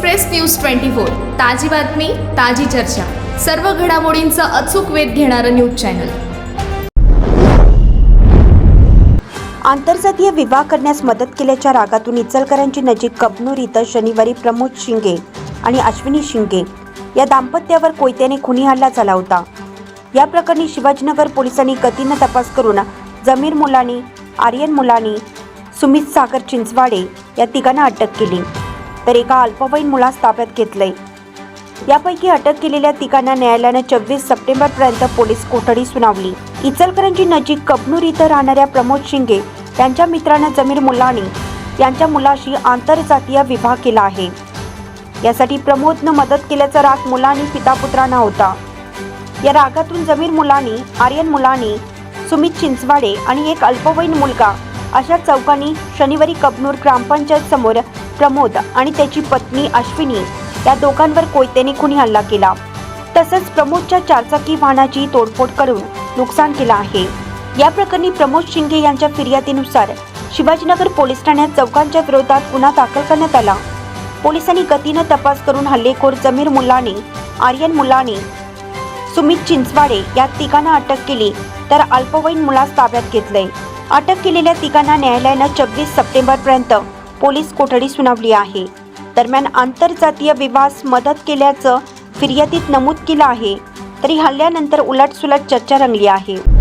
Express news twenty four ताजी बातमी ताजी चर्चा. सर्व घडामोडींचा अचूक वेध घेणारं न्यूज चॅनल. आंतरजातीय विवाह करण्यास मदत केल्याच्या रागातून इचलकरांची नजीक कबनूर इथं शनिवारी प्रमोद शिंगे आणि अश्विनी शिंगे या दाम्पत्यावर कोयत्याने खुनी हल्ला झाला होता. या प्रकरणी शिवाजीनगर पोलिसांनी गतीनं तपास करून जमीर मुलानी आर्यन मुलानी सुमित सागर चिंचवाडे या तिघांना अटक केली. तर एका अल्पवयीन मुलास ताब्यात घेतलंय. यापैकी अटक केलेल्या तिघांना न्यायालयानं चोवीस सप्टेंबरपर्यंत पोलीस कोठडी सुनावली. इचलकरंजी नजीक कबनूर इथं राहणाऱ्या प्रमोद शिंगे त्यांच्या मित्रानं जमीर मुलानी यांच्या मुलाशी आंतरजातीय विवाह केला आहे. यासाठी प्रमोदनं मदत केल्याचा राग मुलानी पितापुत्रांना होता. या रागातून जमीर मुलानी आर्यन मुलानी सुमित चिंचवाडे आणि एक अल्पवयीन मुलगा अशा चौकांनी शनिवारी कबनूर ग्रामपंचायत समोर प्रमोद आणि त्याची पत्नी अश्विनी या दोघांवर कोयत्याने खुनी हल्ला केला. तसंच प्रमोदच्या चारचाकी वाहनाची तोडफोड करून नुकसान केलं आहे. या प्रकरणी प्रमोद शिंगे यांच्या फिर्यादीनुसार शिवाजीनगर पोलीस ठाण्यात चौकांच्या विरोधात गुन्हा दाखल करण्यात आला. पोलिसांनी गतीनं तपास करून हल्लेखोर जमीर मुलाने आर्यन मुलाने सुमित चिंचवाडे या तिघांना अटक केली तर अल्पवयीन मुलास ताब्यात घेतलंय. अटक केलेल्या तिघांना न्यायालयानं चोवीस सप्टेंबरपर्यंत पोलीस कोठडी सुनावली आहे. दरम्यान आंतरजातीय विवाहास मदत केल्याचं फिर्यादीत नमूद केलं आहे. तरी हल्ल्यानंतर उलटसुलट चर्चा रंगली आहे.